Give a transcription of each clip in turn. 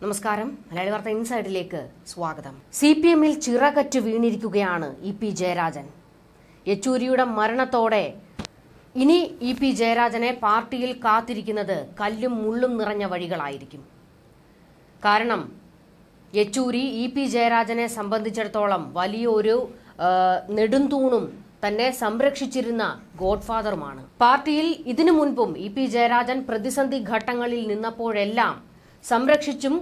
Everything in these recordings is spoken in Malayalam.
നമസ്കാരം. മലയാളി വാർത്ത ഇൻസൈഡിലേക്ക് സ്വാഗതം. സി പി എമ്മിൽ ചിറകറ്റ് വീണിരിക്കുകയാണ് ഇ പി ജയരാജൻ. യെച്ചൂരിയുടെ മരണത്തോടെ ഇനി ഇ പി ജയരാജനെ പാർട്ടിയിൽ കാത്തിരിക്കുന്നത് കല്ലും മുള്ളും നിറഞ്ഞ വഴികളായിരിക്കും. കാരണം യെച്ചൂരി ഇ പി ജയരാജനെ സംബന്ധിച്ചിടത്തോളം വലിയൊരു നെടുന്തൂണും തന്നെ സംരക്ഷിച്ചിരുന്ന ഗോഡ്ഫാദറുമാണ്. പാർട്ടിയിൽ ഇതിനു മുൻപും ഇ പി ജയരാജൻ പ്രതിസന്ധി ഘട്ടങ്ങളിൽ നിന്നപ്പോഴെല്ലാം സംരക്ഷിച്ചും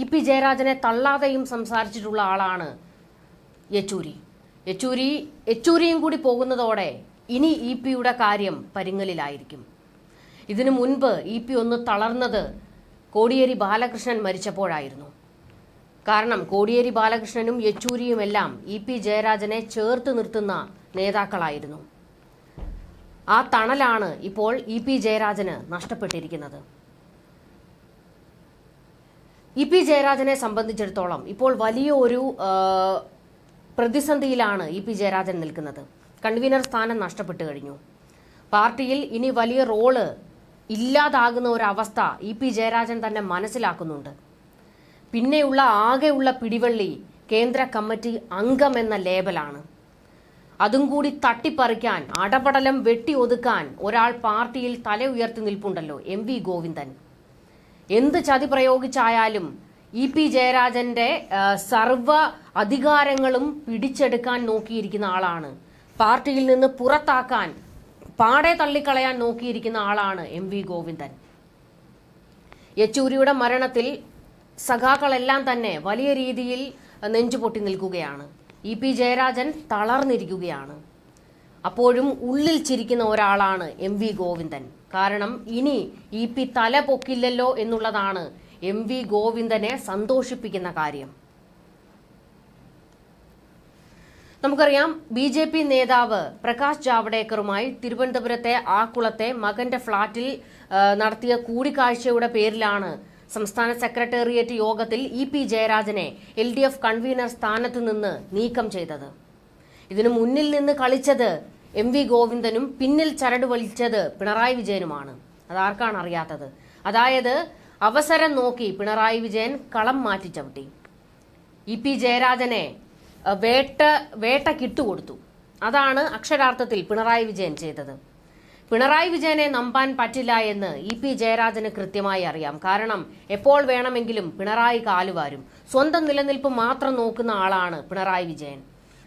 ഇ പി ജയരാജനെ തള്ളാതെയും സംസാരിച്ചിട്ടുള്ള ആളാണ് യെച്ചൂരി. യെച്ചൂരി യെച്ചൂരിയും കൂടി പോകുന്നതോടെ ഇനി ഇ പിയുടെ കാര്യം പരിങ്ങലിലായിരിക്കും. ഇതിനു മുൻപ് ഇ പി ഒന്ന് തളർന്നത് കോടിയേരി ബാലകൃഷ്ണൻ മരിച്ചപ്പോഴായിരുന്നു. കാരണം കോടിയേരി ബാലകൃഷ്ണനും യെച്ചൂരിയുമെല്ലാം ഇ പി ജയരാജനെ ചേർത്ത് നിർത്തുന്ന നേതാക്കളായിരുന്നു. ആ തണലാണ് ഇപ്പോൾ ഇ പി ജയരാജന് നഷ്ടപ്പെട്ടിരിക്കുന്നത്. ഇ പി ജയരാജനെ സംബന്ധിച്ചിടത്തോളം ഇപ്പോൾ വലിയ ഒരു പ്രതിസന്ധിയിലാണ് ഇ പി ജയരാജൻ നിൽക്കുന്നത്. കൺവീനർ സ്ഥാനം നഷ്ടപ്പെട്ടു കഴിഞ്ഞു. പാർട്ടിയിൽ ഇനി വലിയ റോൾ ഇല്ലാതാകുന്ന ഒരവസ്ഥ ഇ പി ജയരാജൻ തന്നെ മനസ്സിലാക്കുന്നുണ്ട്. പിന്നെയുള്ള ആകെയുള്ള പിടിവള്ളി കേന്ദ്ര കമ്മിറ്റി അംഗം എന്ന ലേബലാണ്. അതും കൂടി തട്ടിപ്പറിക്കാൻ അടപടലം വെട്ടി ഒതുക്കാൻ ഒരാൾ പാർട്ടിയിൽ തല ഉയർത്തി നിൽപ്പുണ്ടല്ലോ എം വി ഗോവിന്ദൻ. എന്ത് ചതി പ്രയോഗിച്ചായാലും ഇ പി ജയരാജന്റെ സർവ അധികാരങ്ങളും പിടിച്ചെടുക്കാൻ നോക്കിയിരിക്കുന്ന ആളാണ്. പാർട്ടിയിൽ നിന്ന് പുറത്താക്കാൻ പാടെ തള്ളിക്കളയാൻ നോക്കിയിരിക്കുന്ന ആളാണ് എം വി ഗോവിന്ദൻ. യെച്ചൂരിയുടെ മരണത്തിൽ സഖാക്കളെല്ലാം തന്നെ വലിയ രീതിയിൽ നെഞ്ചുപൊട്ടി നിൽക്കുകയാണ്. ഇ പി ജയരാജൻ തളർന്നിരിക്കുകയാണ്. അപ്പോഴും ഉള്ളിൽ ചിരിക്കുന്ന ഒരാളാണ് എം വി ഗോവിന്ദൻ. കാരണം ഇനി ഇ പി തല പൊക്കില്ലല്ലോ എന്നുള്ളതാണ് എം വി ഗോവിന്ദനെ സന്തോഷിപ്പിക്കുന്ന കാര്യം. നമുക്കറിയാം ബി ജെ പി നേതാവ് പ്രകാശ് ജാവ്ഡേക്കറുമായി തിരുവനന്തപുരത്തെ ആക്കുളത്തെ മകന്റെ ഫ്ളാറ്റിൽ നടത്തിയ കൂടിക്കാഴ്ചയുടെ പേരിലാണ് സംസ്ഥാന സെക്രട്ടേറിയറ്റ് യോഗത്തിൽ ഇ പി ജയരാജനെ എൽ ഡി എഫ് കൺവീനർ സ്ഥാനത്ത് നിന്ന് നീക്കം ചെയ്തത്. ഇതിനു മുന്നിൽ നിന്ന് കളിച്ചത് എം വി ഗോവിന്ദനും പിന്നിൽ ചരട് വലിച്ചത് പിണറായി വിജയനുമാണ്. അതാർക്കാണ് അറിയാത്തത്? അതായത് അവസരം നോക്കി പിണറായി വിജയൻ കളം മാറ്റി ചവിട്ടി. ഇ പി ജയരാജനെ വേട്ട വേട്ട കിട്ടുകൊടുത്തു അതാണ് അക്ഷരാർത്ഥത്തിൽ പിണറായി വിജയൻ ചെയ്തത്. പിണറായി വിജയനെ നമ്പാൻ പറ്റില്ല എന്ന് ഇ പി ജയരാജന് കൃത്യമായി അറിയാം. കാരണം എപ്പോൾ വേണമെങ്കിലും പിണറായി കാലുവാരും. സ്വന്തം നിലനിൽപ്പ് മാത്രം നോക്കുന്ന ആളാണ് പിണറായി വിജയൻ.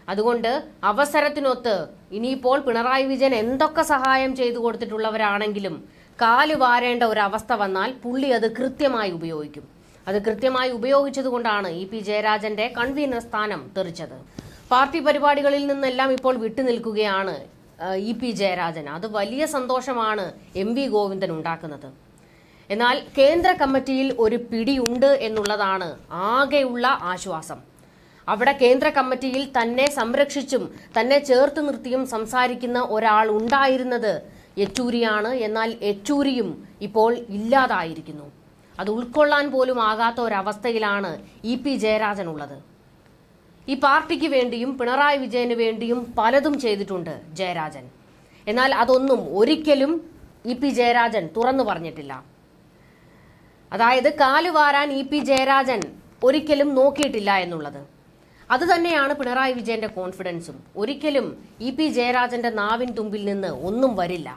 അതുകൊണ്ട് അവസരത്തിനൊത്ത് ഇനിയിപ്പോൾ പിണറായി വിജയൻ എന്തൊക്കെ സഹായം ചെയ്തു കൊടുത്തിട്ടുള്ളവരാണെങ്കിലും കാൽ വാരേണ്ട ഒരു അവസ്ഥ വന്നാൽ പുള്ളി അത് കൃത്യമായി ഉപയോഗിക്കും. അത് കൃത്യമായി ഉപയോഗിച്ചതുകൊണ്ടാണ് ഇ പി ജയരാജന്റെ കൺവീനർ സ്ഥാനം തെറിച്ചത്. പാർട്ടി പരിപാടികളിൽ നിന്നെല്ലാം ഇപ്പോൾ വിട്ടുനിൽക്കുകയാണ് ഇ പി ജയരാജൻ. അത് വലിയ സന്തോഷമാണ് എം വി ഗോവിന്ദൻ ഉണ്ടാക്കുന്നത്. എന്നാൽ കേന്ദ്ര കമ്മിറ്റിയിൽ ഒരു പിടിയുണ്ട് എന്നുള്ളതാണ് ആകെയുള്ള ആശ്വാസം. അവിടെ കേന്ദ്ര കമ്മിറ്റിയിൽ തന്നെ സംരക്ഷിച്ചും തന്നെ ചേർത്ത് നിർത്തിയും സംസാരിക്കുന്ന ഒരാൾ ഉണ്ടായിരുന്നത് യെച്ചൂരിയാണ്. എന്നാൽ യെച്ചൂരിയും ഇപ്പോൾ ഇല്ലാതായിരിക്കുന്നു. അത് ഉൾക്കൊള്ളാൻ പോലും ആകാത്ത ഒരവസ്ഥയിലാണ് ഇ പി ജയരാജൻ ഉള്ളത്. ഈ പാർട്ടിക്ക് വേണ്ടിയും പിണറായി വിജയന് വേണ്ടിയും പലതും ചെയ്തിട്ടുണ്ട് ജയരാജൻ. എന്നാൽ അതൊന്നും ഒരിക്കലും ഇ പി ജയരാജൻ തുറന്നു പറഞ്ഞിട്ടില്ല. അതായത് കാലുവാരാൻ ഇ പി ജയരാജൻ ഒരിക്കലും നോക്കിയിട്ടില്ല എന്നുള്ളത്. അത് തന്നെയാണ് പിണറായി വിജയന്റെ കോൺഫിഡൻസും. ഒരിക്കലും ഇ പി ജയരാജന്റെ നാവിൻ തുമ്പിൽ നിന്ന് ഒന്നും വരില്ല.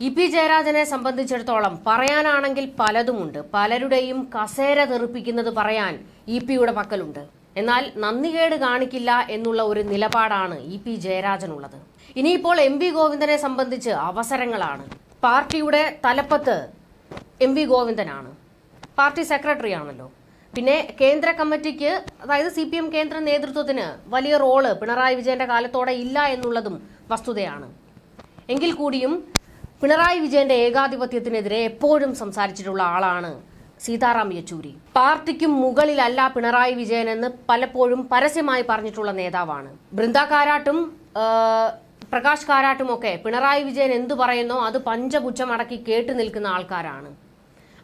ഇ പി ജയരാജനെ സംബന്ധിച്ചിടത്തോളം പറയാനാണെങ്കിൽ പലതുമുണ്ട്. പലരുടെയും കസേര തെറിപ്പിക്കുന്നത് പറയാൻ ഇ പിയുടെ പക്കലുണ്ട്. എന്നാൽ നന്ദികേട് കാണിക്കില്ല എന്നുള്ള ഒരു നിലപാടാണ് ഇ പി ജയരാജനുള്ളത്. ഇനിയിപ്പോൾ എം വി ഗോവിന്ദനെ സംബന്ധിച്ച് അവസരങ്ങളാണ്. പാർട്ടിയുടെ തലപ്പത്ത് എം വി ഗോവിന്ദനാണ്. പാർട്ടി സെക്രട്ടറി ആണല്ലോ പിന്നെ കേന്ദ്ര കമ്മിറ്റിക്ക് അതായത് സി പി എം കേന്ദ്ര നേതൃത്വത്തിന് വലിയ റോൾ പിണറായി വിജയന്റെ കാലത്തോടെ ഇല്ല എന്നുള്ളതും വസ്തുതയാണ്. എങ്കിൽ കൂടിയും പിണറായി വിജയന്റെ ഏകാധിപത്യത്തിനെതിരെ എപ്പോഴും സംസാരിച്ചിട്ടുള്ള ആളാണ് സീതാറാം യെച്ചൂരി. പാർട്ടിക്കും മുകളിലല്ല പിണറായി വിജയൻ എന്ന് പലപ്പോഴും പരസ്യമായി പറഞ്ഞിട്ടുള്ള നേതാവാണ്. ബൃന്ദ കാരാട്ടും പ്രകാശ് കാരാട്ടും ഒക്കെ പിണറായി വിജയൻ എന്തു പറയുന്നോ അത് പഞ്ചപുച്ഛമടക്കി കേട്ടു നിൽക്കുന്ന ആൾക്കാരാണ്.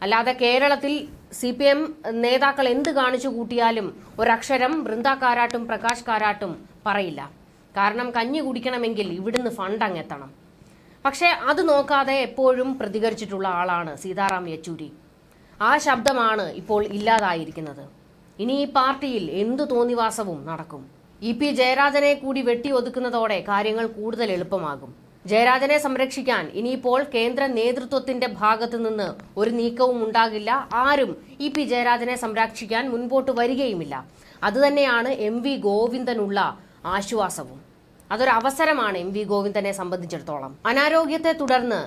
അല്ലാതെ കേരളത്തിൽ സി പി എം നേതാക്കൾ എന്ത് കാണിച്ചു കൂട്ടിയാലും ഒരക്ഷരം ബൃന്ദ കാരാട്ടും പ്രകാശ് കാരാട്ടും പറയില്ല. കാരണം കഞ്ഞി കുടിക്കണമെങ്കിൽ ഇവിടുന്ന് ഫണ്ട് അങ്ങെത്തണം. പക്ഷേ അത് നോക്കാതെ എപ്പോഴും പ്രതികരിച്ചിട്ടുള്ള ആളാണ് സീതാറാം യെച്ചൂരി. ആ ശബ്ദമാണ് ഇപ്പോൾ ഇല്ലാതായിരിക്കുന്നത്. ഇനി ഈ പാർട്ടിയിൽ എന്തു തോന്നിവാസവും നടക്കും. ഇ പി ജയരാജനെ കൂടി വെട്ടി ഒതുക്കുന്നതോടെ കാര്യങ്ങൾ കൂടുതൽ എളുപ്പമാകും. ജയരാജനെ സംരക്ഷിക്കാൻ ഇനിയിപ്പോൾ കേന്ദ്ര നേതൃത്വത്തിന്റെ ഭാഗത്തു നിന്ന് ഒരു നീക്കവും ഉണ്ടാകില്ല. ആരും ഇ പി ജയരാജനെ സംരക്ഷിക്കാൻ മുൻപോട്ട് വരികയുമില്ല. അതുതന്നെയാണ് എം വി ഗോവിന്ദനുള്ള ആശ്വാസവും. അതൊരു അവസരമാണ് എം വി ഗോവിന്ദനെ സംബന്ധിച്ചിടത്തോളം. അനാരോഗ്യത്തെ തുടർന്ന്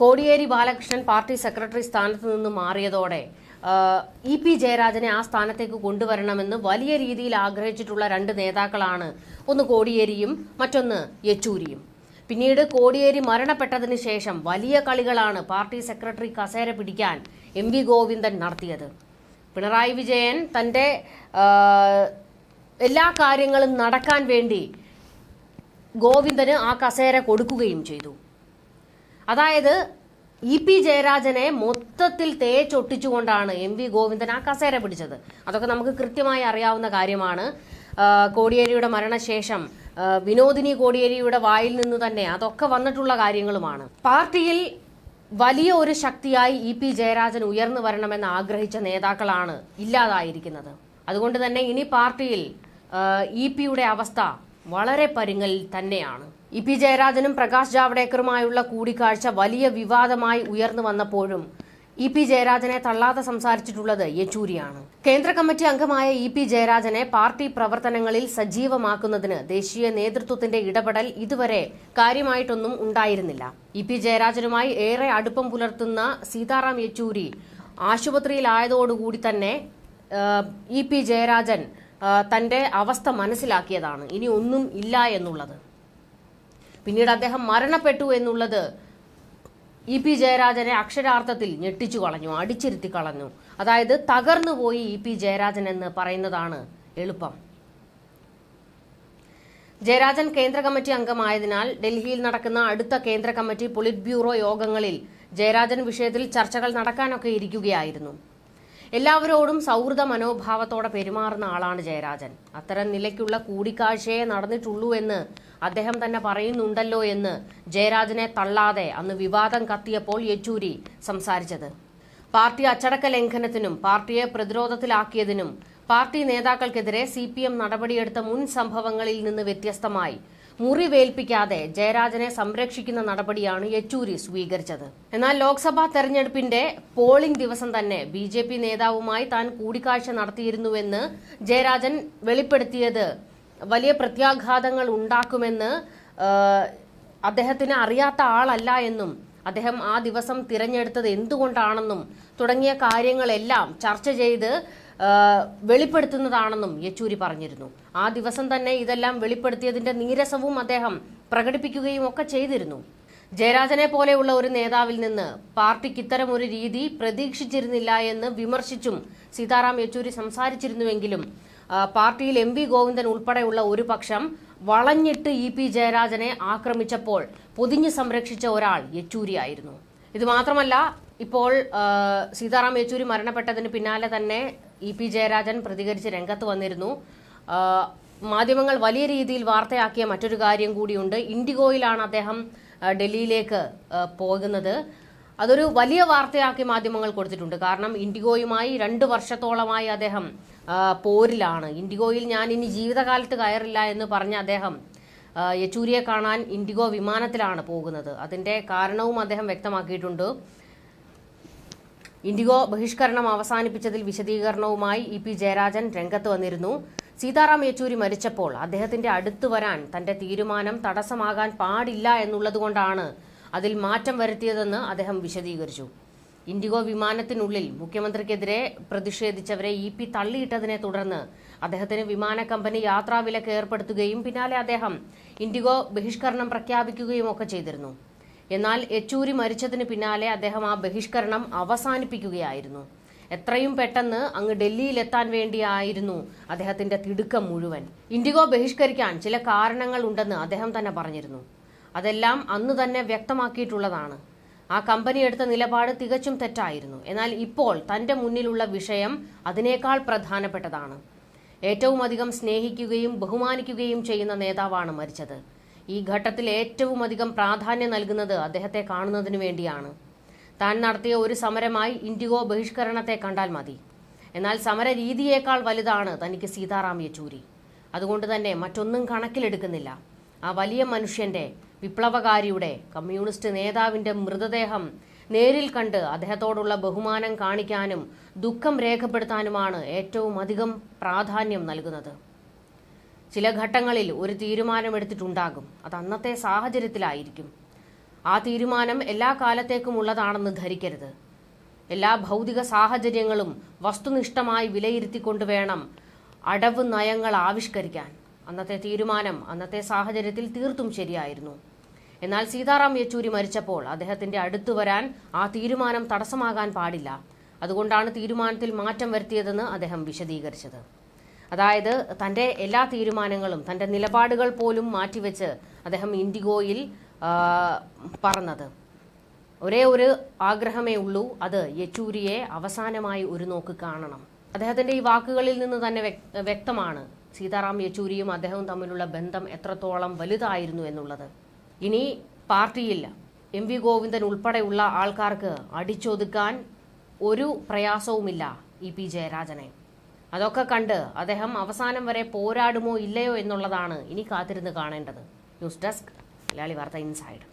കോടിയേരി ബാലകൃഷ്ണൻ പാർട്ടി സെക്രട്ടറി സ്ഥാനത്ത് നിന്ന് മാറിയതോടെ ഇ പി ജയരാജനെ ആ സ്ഥാനത്തേക്ക് കൊണ്ടുവരണമെന്ന് വലിയ രീതിയിൽ ആഗ്രഹിച്ചിട്ടുള്ള രണ്ട് നേതാക്കളാണ് ഒന്ന് കോടിയേരിയും മറ്റൊന്ന് യെച്ചൂരിയും. പിന്നീട് കോടിയേരി മരണപ്പെട്ടതിന് ശേഷം വലിയ കളികളാണ് പാർട്ടി സെക്രട്ടറി കസേര പിടിക്കാൻ എം വി ഗോവിന്ദൻ നടത്തിയത്. പിണറായി വിജയൻ തന്റെ എല്ലാ കാര്യങ്ങളും നടക്കാൻ വേണ്ടി ഗോവിന്ദന് ആ കസേര കൊടുക്കുകയും ചെയ്തു. അതായത് ഇ പി ജയരാജനെ മൊത്തത്തിൽ തേച്ചൊട്ടിച്ചുകൊണ്ടാണ് എം വി ഗോവിന്ദൻ ആ കസേര പിടിച്ചത്. അതൊക്കെ നമുക്ക് കൃത്യമായി അറിയാവുന്ന കാര്യമാണ്. കോടിയേരിയുടെ മരണശേഷം വിനോദിനി കോടിയേരിയുടെ വായിൽ നിന്ന് തന്നെ അതൊക്കെ വന്നിട്ടുള്ള കാര്യങ്ങളുമാണ്. പാർട്ടിയിൽ വലിയ ഒരു ശക്തിയായി ഇ പി ജയരാജൻ ഉയർന്നു വരണമെന്ന് ആഗ്രഹിച്ച നേതാക്കളാണ് ഇല്ലാതായിരിക്കുന്നത്. അതുകൊണ്ട് തന്നെ ഇനി പാർട്ടിയിൽ ഇ പിയുടെ അവസ്ഥ വളരെ പരുങ്ങലിൽ തന്നെയാണ്. ഇ പി ജയരാജനും പ്രകാശ് ജാവ്ഡേക്കറുമായുള്ള കൂടിക്കാഴ്ച വലിയ വിവാദമായി ഉയർന്നു വന്നപ്പോഴും ഇ പി ജയരാജനെ തള്ളാതെ സംസാരിച്ചിട്ടുള്ളത് യെച്ചൂരിയാണ്. കേന്ദ്ര കമ്മിറ്റി അംഗമായ ഇ പി ജയരാജനെ പാർട്ടി പ്രവർത്തനങ്ങളിൽ സജീവമാക്കുന്നതിന് ദേശീയ നേതൃത്വത്തിന്റെ ഇടപെടൽ ഇതുവരെ കാര്യമായിട്ടൊന്നും ഉണ്ടായിരുന്നില്ല. ഇ പി ജയരാജനുമായി ഏറെ അടുപ്പം പുലർത്തുന്ന സീതാറാം യെച്ചൂരി ആശുപത്രിയിലായതോടുകൂടി തന്നെ ഇ പി ജയരാജൻ തന്റെ അവസ്ഥ മനസ്സിലാക്കിയതാണ്. ഇനി ഒന്നും ഇല്ല എന്നുള്ളത്. പിന്നീട് അദ്ദേഹം മരണപ്പെട്ടു എന്നുള്ളത് ഇ പി ജയരാജനെ അക്ഷരാർത്ഥത്തിൽ ഞെട്ടിച്ചു കളഞ്ഞു അടിച്ചിരുത്തി കളഞ്ഞു. അതായത് തകർന്നു പോയി ഇ പി ജയരാജൻ എന്ന് പറയുന്നതാണ് എളുപ്പം. ജയരാജൻ കേന്ദ്ര കമ്മിറ്റി അംഗമായതിനാൽ ഡൽഹിയിൽ നടക്കുന്ന അടുത്ത കേന്ദ്ര കമ്മിറ്റി പൊളിറ്റ് ബ്യൂറോ യോഗങ്ങളിൽ ജയരാജൻ വിഷയത്തിൽ ചർച്ചകൾ നടക്കാനൊക്കെ ഇരിക്കുകയായിരുന്നു. എല്ലാവരോടും സൗഹൃദ മനോഭാവത്തോടെ പെരുമാറുന്ന ആളാണ് ജയരാജൻ. അത്തരം നിലയ്ക്കുള്ള കൂടിക്കാഴ്ചയെ നടന്നിട്ടുള്ളൂ എന്ന് അദ്ദേഹം തന്നെ പറയുന്നുണ്ടല്ലോ എന്ന് ജയരാജനെ തള്ളാതെ അന്ന് വിവാദം കത്തിയപ്പോൾ യെച്ചൂരി സംസാരിച്ചത്. പാർട്ടി അച്ചടക്ക ലംഘനത്തിനും പാർട്ടിയെ പ്രതിരോധത്തിലാക്കിയതിനും പാർട്ടി നേതാക്കൾക്കെതിരെ സി പി എം നടപടിയെടുത്ത മുൻ സംഭവങ്ങളിൽ നിന്ന് വ്യത്യസ്തമായി മുറിവേൽപ്പിക്കാതെ ജയരാജനെ സംരക്ഷിക്കുന്ന നടപടിയാണ് യെച്ചൂരി സ്വീകരിച്ചത്. എന്നാൽ ലോക്സഭാ തെരഞ്ഞെടുപ്പിന്റെ പോളിംഗ് ദിവസം തന്നെ ബി ജെ പി നേതാവുമായി താൻ കൂടിക്കാഴ്ച നടത്തിയിരുന്നുവെന്ന് ജയരാജൻ വെളിപ്പെടുത്തിയത് വലിയ പ്രത്യാഘാതങ്ങൾ ഉണ്ടാക്കുമെന്ന് അദ്ദേഹത്തിന് അറിയാത്ത ആളല്ല എന്നും അദ്ദേഹം ആ ദിവസം തിരഞ്ഞെടുത്തത് എന്തുകൊണ്ടാണെന്നും തുടങ്ങിയ കാര്യങ്ങളെല്ലാം ചർച്ച ചെയ്ത് വെളിപ്പെടുത്തുന്നതാണെന്നും യെച്ചൂരി പറഞ്ഞിരുന്നു. ആ ദിവസം തന്നെ ഇതെല്ലാം വെളിപ്പെടുത്തിയതിന്റെ നീരസവും അദ്ദേഹം പ്രകടിപ്പിക്കുകയും ഒക്കെ ചെയ്തിരുന്നു. ജയരാജനെ പോലെയുള്ള ഒരു നേതാവിൽ നിന്ന് പാർട്ടിക്ക് ഇത്തരം ഒരു രീതി പ്രതീക്ഷിച്ചിരുന്നില്ല എന്ന് വിമർശിച്ചും സീതാറാം യെച്ചൂരി സംസാരിച്ചിരുന്നുവെങ്കിലും പാർട്ടിയിൽ എം വി ഗോവിന്ദൻ ഉൾപ്പെടെയുള്ള ഒരു പക്ഷം വളഞ്ഞിട്ട് ഇ പി ജയരാജനെ ആക്രമിച്ചപ്പോൾ പൊതിഞ്ഞു സംരക്ഷിച്ച ഒരാൾ യെച്ചൂരിയായിരുന്നു ഇത് മാത്രമല്ല ഇപ്പോൾ സീതാറാം യെച്ചൂരി മരണപ്പെട്ടതിന് പിന്നാലെ തന്നെ ഇ പി ജയരാജൻ പ്രതികരിച്ച് രംഗത്ത് വന്നിരുന്നു. മാധ്യമങ്ങൾ വലിയ രീതിയിൽ വാർത്തയാക്കിയ മറ്റൊരു കാര്യം കൂടിയുണ്ട്. ഇൻഡിഗോയിലാണ് അദ്ദേഹം ഡൽഹിയിലേക്ക് പോകുന്നത്. അതൊരു വലിയ വാർത്തയാക്കി മാധ്യമങ്ങൾ കൊടുത്തിട്ടുണ്ട്. കാരണം ഇൻഡിഗോയുമായി രണ്ട് വർഷത്തോളമായി അദ്ദേഹം പോരിലാണ്. ഇൻഡിഗോയിൽ ഞാൻ ഇനി ജീവിതകാലത്ത് കയറില്ല എന്ന് പറഞ്ഞ അദ്ദേഹം യെച്ചൂരിയെ കാണാൻ ഇൻഡിഗോ വിമാനത്തിലാണ് പോകുന്നത്. അതിന്റെ കാരണവും അദ്ദേഹം വ്യക്തമാക്കിയിട്ടുണ്ട്. ഇൻഡിഗോ ബഹിഷ്കരണം അവസാനിപ്പിച്ചതിൽ വിശദീകരണവുമായി ഇ പി ജയരാജൻ രംഗത്ത് വന്നിരുന്നു. സീതാറാം യെച്ചൂരി മരിച്ചപ്പോൾ അദ്ദേഹത്തിന്റെ അടുത്തു വരാൻ തന്റെ തീരുമാനം തടസ്സമാകാൻ പാടില്ല എന്നുള്ളതുകൊണ്ടാണ് അതിൽ മാറ്റം വരുത്തിയതെന്ന് അദ്ദേഹം വിശദീകരിച്ചു. ഇൻഡിഗോ വിമാനത്തിനുള്ളിൽ മുഖ്യമന്ത്രിക്കെതിരെ പ്രതിഷേധിച്ചവരെ ഇ പി തള്ളിയിട്ടതിനെ തുടർന്ന് അദ്ദേഹത്തിന് വിമാന കമ്പനി യാത്രാവിലക്ക് ഏർപ്പെടുത്തുകയും പിന്നാലെ അദ്ദേഹം ഇൻഡിഗോ ബഹിഷ്കരണം പ്രഖ്യാപിക്കുകയും ഒക്കെ ചെയ്തിരുന്നു. എന്നാൽ യെച്ചൂരി മരിച്ചതിന് പിന്നാലെ അദ്ദേഹം ആ ബഹിഷ്കരണം അവസാനിപ്പിക്കുകയായിരുന്നു. എത്രയും പെട്ടെന്ന് അങ്ങ് ഡൽഹിയിലെത്താൻ വേണ്ടിയായിരുന്നു അദ്ദേഹത്തിന്റെ തിടുക്കം മുഴുവൻ. ഇൻഡിഗോ ബഹിഷ്കരിക്കാൻ ചില കാരണങ്ങൾ ഉണ്ടെന്ന് അദ്ദേഹം തന്നെ പറഞ്ഞിരുന്നു. അതെല്ലാം അന്ന് തന്നെ വ്യക്തമാക്കിയിട്ടുള്ളതാണ്. ആ കമ്പനി എടുത്ത നിലപാട് തികച്ചും തെറ്റായിരുന്നു. എന്നാൽ ഇപ്പോൾ തന്റെ മുന്നിലുള്ള വിഷയം അതിനേക്കാൾ പ്രധാനപ്പെട്ടതാണ്. ഏറ്റവും അധികം സ്നേഹിക്കുകയും ബഹുമാനിക്കുകയും ചെയ്യുന്ന നേതാവാണ് മരിച്ചത്. ഈ ഘട്ടത്തിൽ ഏറ്റവും അധികം പ്രാധാന്യം നൽകുന്നത് അദ്ദേഹത്തെ കാണുന്നതിന് വേണ്ടിയാണ്. താൻ നടത്തിയ ഒരു സമരമായി ഇൻഡിഗോ ബഹിഷ്കരണത്തെ കണ്ടാൽ മതി. എന്നാൽ സമര രീതിയേക്കാൾ വലുതാണ് തനിക്ക് സീതാറാം യെച്ചൂരി അതുകൊണ്ട് തന്നെ മറ്റൊന്നും കണക്കിലെടുക്കുന്നില്ല. ആ വലിയ മനുഷ്യന്റെ വിപ്ലവകാരിയുടെ കമ്മ്യൂണിസ്റ്റ് നേതാവിന്റെ മൃതദേഹം നേരിൽ കണ്ട് അദ്ദേഹത്തോടുള്ള ബഹുമാനം കാണിക്കാനും ദുഃഖം രേഖപ്പെടുത്താനുമാണ് ഏറ്റവും അധികം പ്രാധാന്യം നൽകുന്നത്. ചില ഘട്ടങ്ങളിൽ ഒരു തീരുമാനമെടുത്തിട്ടുണ്ടാകും. അത് അന്നത്തെ സാഹചര്യത്തിലായിരിക്കും. ആ തീരുമാനം എല്ലാ കാലത്തേക്കും ഉള്ളതാണെന്ന് ധരിക്കരുത്. എല്ലാ ഭൗതിക സാഹചര്യങ്ങളും വസ്തുനിഷ്ഠമായി വിലയിരുത്തിക്കൊണ്ട് വേണം അടവ് നയങ്ങൾ ആവിഷ്കരിക്കാൻ. അന്നത്തെ തീരുമാനം അന്നത്തെ സാഹചര്യത്തിൽ തീർത്തും ശരിയായിരുന്നു. എന്നാൽ സീതാറാം യെച്ചൂരി മരിച്ചപ്പോൾ അദ്ദേഹത്തിന്റെ അടുത്തു വരാൻ ആ തീരുമാനം തടസ്സമാകാൻ പാടില്ല. അതുകൊണ്ടാണ് തീരുമാനത്തിൽ മാറ്റം വരുത്തിയതെന്ന് അദ്ദേഹം വിശദീകരിച്ചത്. അതായത് തന്റെ എല്ലാ തീരുമാനങ്ങളും തന്റെ നിലപാടുകൾ പോലും മാറ്റിവെച്ച് അദ്ദേഹം ഇൻഡിഗോയിൽ പറഞ്ഞത് ഒരേ ഒരു ആഗ്രഹമേ ഉള്ളൂ അത് യെച്ചൂരിയെ അവസാനമായി ഒരു നോക്ക് കാണണം. അദ്ദേഹത്തിന്റെ ഈ വാക്കുകളിൽ നിന്ന് തന്നെ വ്യക്തമാണ് സീതാറാം യെച്ചൂരിയും അദ്ദേഹവും തമ്മിലുള്ള ബന്ധം എത്രത്തോളം വലുതായിരുന്നു എന്നുള്ളത്. ഇനി പാർട്ടിയിൽ എം വി ഗോവിന്ദൻ ഉൾപ്പെടെയുള്ള ആൾക്കാർക്ക് അടിച്ചൊതുക്കാൻ ഒരു പ്രയാസവുമില്ല ഇ പി ജയരാജനെ. അതൊക്കെ കണ്ട് അദ്ദേഹം അവസാനം വരെ പോരാടുമോ ഇല്ലയോ എന്നുള്ളതാണ് ഇനി കാത്തിരുന്ന് കാണേണ്ടത്. ന്യൂസ് ഡെസ്ക് മലയാളി വാർത്ത ഇൻസൈഡ്.